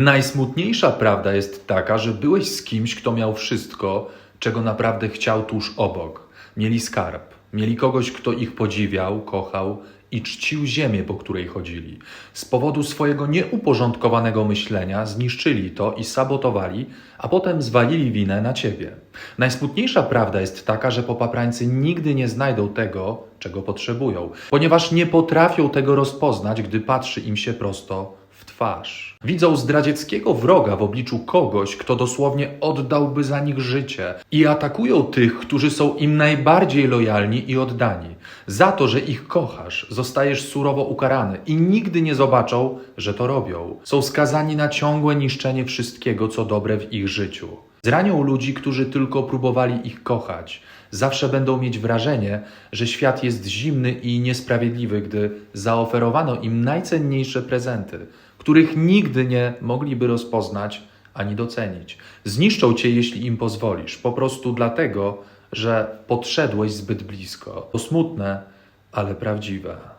Najsmutniejsza prawda jest taka, że byłeś z kimś, kto miał wszystko, czego naprawdę chciał tuż obok. Mieli skarb, mieli kogoś, kto ich podziwiał, kochał i czcił ziemię, po której chodzili. Z powodu swojego nieuporządkowanego myślenia zniszczyli to i sabotowali, a potem zwalili winę na ciebie. Najsmutniejsza prawda jest taka, że popaprańcy nigdy nie znajdą tego, czego potrzebują, ponieważ nie potrafią tego rozpoznać, gdy patrzy im się prosto w twarz. Widzą zdradzieckiego wroga w obliczu kogoś, kto dosłownie oddałby za nich życie i atakują tych, którzy są im najbardziej lojalni i oddani. Za to, że ich kochasz, zostajesz surowo ukarany i nigdy nie zobaczą, że to robią. Są skazani na ciągłe niszczenie wszystkiego, co dobre w ich życiu. Zranią ludzi, którzy tylko próbowali ich kochać. Zawsze będą mieć wrażenie, że świat jest zimny i niesprawiedliwy, gdy zaoferowano im najcenniejsze prezenty, których nigdy nie mogliby rozpoznać ani docenić. Zniszczą cię, jeśli im pozwolisz, po prostu dlatego, że podszedłeś zbyt blisko. To smutne, ale prawdziwe.